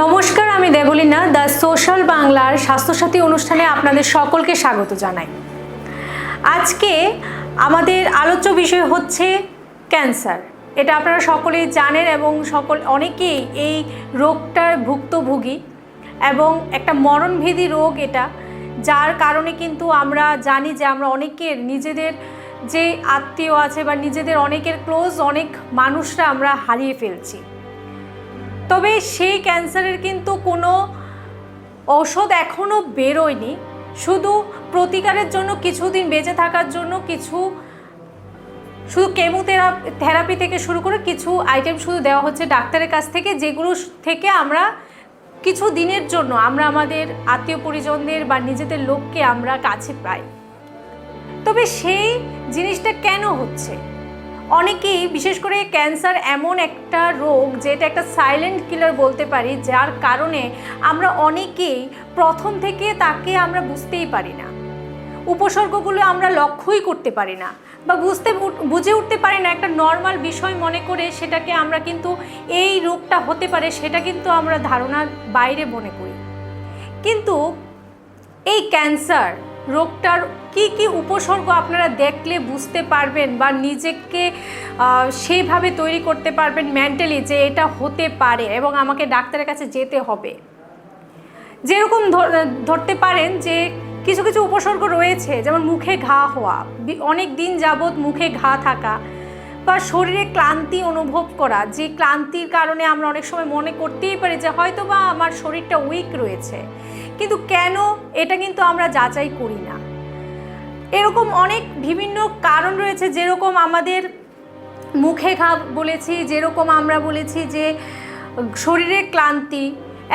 নমস্কার, আমি Debolina, the social বাংলার স্বাস্থ্যসাথী অনুষ্ঠানে আপনাদের সকলকে স্বাগত জানাই। আজকে আমাদের আলোচ্য বিষয় হচ্ছে ক্যান্সার। এটা আপনারা সকলেই জানেন এবং সকল, অনেকেই এই রোগটার ভুক্তভোগী এবং একটা মরণভেদী রোগ এটা, যার কারণে কিন্তু আমরা জানি যে আমরা অনেকের, নিজেদের যে আত্মীয় আছে বা নিজেদের অনেকের ক্লোজ অনেক মানুষরা আমরা হারিয়ে ফেলছি। তবে সেই ক্যান্সারের কিন্তু কোনো ঔষধ এখনও বেরোয়নি। শুধু প্রতিকারের জন্য কিছুদিন বেঁচে থাকার জন্য কিছু শুধু কেমোথেরাপি থেরাপি থেকে শুরু করে কিছু আইটেম শুধু দেওয়া হচ্ছে ডাক্তারের কাছ থেকে, যেগুলো থেকে আমরা কিছু দিনের জন্য আমরা আমাদের আত্মীয় পরিজনদের বা নিজেদের লোককে আমরা কাছে পাই। তবে সেই জিনিসটা কেন হচ্ছে? অনেকেই, বিশেষ করে ক্যান্সার এমন একটা রোগ যেটা একটা সাইলেন্ট কিলার বলতে পারি, যার কারণে আমরা অনেকেই প্রথম থেকে তাকে আমরা বুঝতেই পারি না। উপসর্গগুলো আমরা লক্ষ্যই করতে পারি না বা বুঝতে বুঝে উঠতে পারি না। একটা নর্মাল বিষয় মনে করে সেটাকে আমরা কিন্তু এই রোগটা হতে পারে সেটা কিন্তু আমরা ধারণার বাইরে মনে করি। কিন্তু এই ক্যান্সার রোগটার কি কি উপসর্গ আপনারা দেখলে বুঝতে পারবেন বা নিজেকে সেইভাবে তৈরি করতে পারবেন মেন্টালি যে এটা হতে পারে এবং আমাকে ডাক্তারের কাছে যেতে হবে। যেরকম ধর- ধরতে পারেন যে কিছু কিছু উপসর্গ রয়েছে, যেমন মুখে ঘা হওয়া অনেক দিন যাবৎ মুখে ঘা থাকা বা শরীরে ক্লান্তি অনুভব করা, যে ক্লান্তির কারণে আমরা অনেক সময় মনে করতেই পারি যে হয়তো বা আমার শরীরটা উইক রয়েছে। কিন্তু কেন এটা কিন্তু আমরা যাচাই করি না। এরকম অনেক বিভিন্ন কারণ রয়েছে যেরকম আমাদের মুখে ঘা বলেছি, যেরকম আমরা বলেছি যে শরীরে ক্লান্তি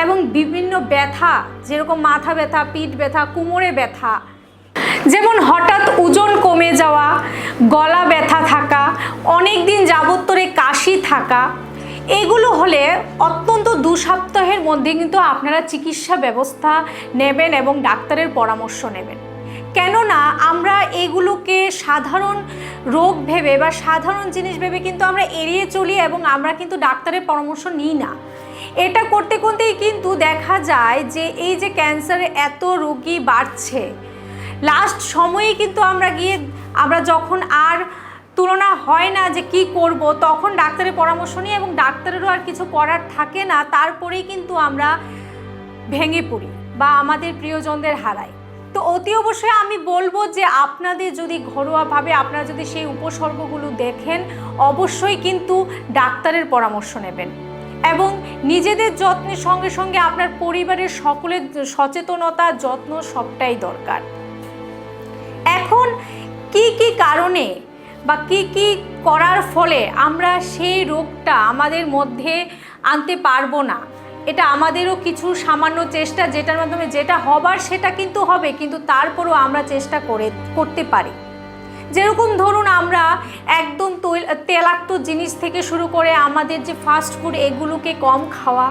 এবং বিভিন্ন ব্যথা, যেরকম মাথা ব্যথা, পিঠ ব্যথা, কোমরে ব্যথা। যেমন হঠাৎ ওজন কমে যাওয়া, গলা ব্যথা থাকা অনেক দিন যাবত ধরে কাশি থাকা এগুলো হলে অত্যন্ত দু সপ্তাহের মধ্যে কিন্তু আপনারা চিকিৎসা ব্যবস্থা নেবেন এবং ডাক্তারের পরামর্শ নেবেন। কেননা আমরা এগুলোকে সাধারণ রোগ ভেবে বা সাধারণ জিনিস ভেবে কিন্তু আমরা এড়িয়ে চলি এবং আমরা কিন্তু ডাক্তারের পরামর্শ নিই না। এটা করতে করতেই কিন্তু দেখা যায় যে এই যে ক্যান্সারে এত রোগী বাড়ছে, লাস্ট সময়ে কিন্তু আমরা গিয়ে আমরা যখন আর তুলনা হয় না যে কি করব, তখন ডাক্তারের পরামর্শ নিই এবং ডাক্তারেরও আর কিছু করার থাকে না, তারপরেই কিন্তু আমরা ভেঙে পড়ি বা আমাদের প্রিয়জনদের হারাই। তো অতি অবশ্যই আমি বলব যে আপনাদের যদি ঘরোয়াভাবে আপনারা যদি সেই উপসর্গগুলো দেখেন, অবশ্যই কিন্তু ডাক্তারের পরামর্শ নেবেন। এবং নিজেদের যত্নের সঙ্গে সঙ্গে আপনার পরিবারের সকলের সচেতনতা, যত্ন সবটাই দরকার। এখন কি কি কারণে বা কি কি করার ফলে আমরা সেই রোগটা আমাদের মধ্যে আনতে পারব না? এটা আমাদেরও কিছু সামান্য চেষ্টা, যেটার মাধ্যমে যেটা হবার সেটা কিন্তু হবে, কিন্তু তারপরও আমরা চেষ্টা করে, করতে পারি। যেরকম ধরুন আমরা একদম তৈল, তেলাক্ত জিনিস থেকে শুরু করে আমাদের যে ফাস্ট ফুড এগুলোকে কম খাওয়া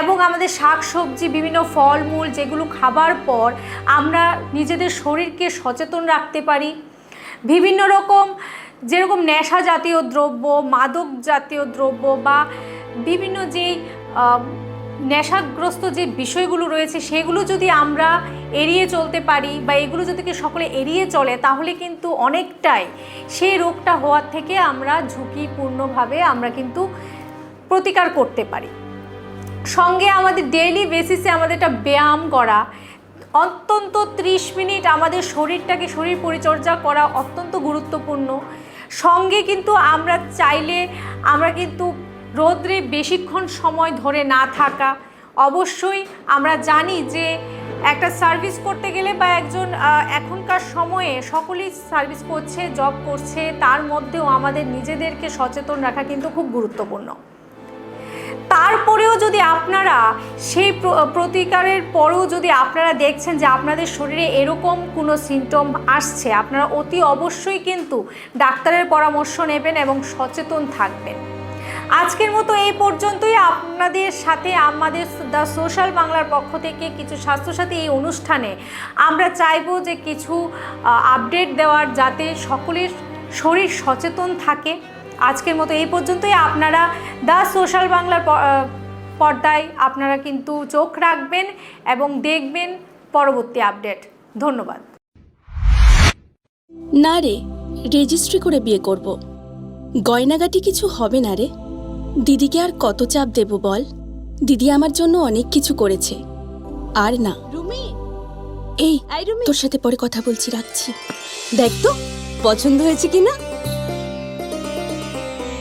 এবং আমাদের শাক সবজি বিভিন্ন ফলমূল যেগুলো খাবার পর আমরা নিজেদের শরীরকে সচেতন রাখতে পারি বিভিন্ন রকম যেরকম নেশা জাতীয় দ্রব্য মাদক জাতীয় দ্রব্য বা বিভিন্ন আহ, নেশাগ্রস্ত যে বিষয়গুলো রয়েছে সেগুলো যদি আমরা এড়িয়ে চলতে পারি বা এগুলো যদি সকলে এড়িয়ে চলে তাহলে কিন্তু অনেকটাই সেই রোগটা হওয়ার থেকে আমরা ঝুঁকিপূর্ণভাবে আমরা কিন্তু প্রতিকার করতে পারি। সঙ্গে আমাদের ডেইলি বেসিসে আমাদের একটা ব্যায়াম করা অত্যন্ত ত্রিশ মিনিট আমাদের শরীরটাকে, শরীর পরিচর্যা করা অত্যন্ত গুরুত্বপূর্ণ। সঙ্গে কিন্তু আমরা চাইলে, আমরা কিন্তু রোদ্রে বেশিক্ষণ সময় ধরে না থাকা। অবশ্যই আমরা জানি যে একটা সার্ভিস করতে গেলে বা একজন এখনকার সময়ে সকলেই সার্ভিস করছে, জব করছে, তার মধ্যেও আমাদের নিজেদেরকে সচেতন রাখা কিন্তু খুব গুরুত্বপূর্ণ। তারপরেও যদি আপনারা সেই প্রতিকারের পরেও যদি আপনারা দেখছেন যে আপনাদের শরীরে এরকম কোনো সিমটম আসছে, আপনারা অতি অবশ্যই কিন্তু ডাক্তারের পরামর্শ নেবেন এবং সচেতন থাকবেন। আজকের মতো এই পর্যন্তই। আপনাদের সাথে আমাদের দ্য সোশ্যাল বাংলার পক্ষ থেকে কিছু স্বাস্থ্যসাথী এই অনুষ্ঠানে আমরা চাইব যে কিছু আপডেট দেওয়ার যাতে সকলের শরীর সচেতন থাকে। আজকের মতো এই পর্যন্তই। আপনারা দ্য সোশ্যাল বাংলার প- পর্দায় আপনারা কিন্তু চোখ রাখবেন এবং দেখবেন পরবর্তী আপডেট। ধন্যবাদ। না রে রেজিস্ট্রি করে বিয়ে করব। গয়নাগাটি কিছু হবে না রে। দিদিকে আর কত চাপ দেব বল? দিদি আমার জন্য অনেক কিছু করেছে। আর না। রুমি! এই তোর সাথে পরে কথা বলছি রাখছি। দেখ তো পছন্দ হয়েছে কি না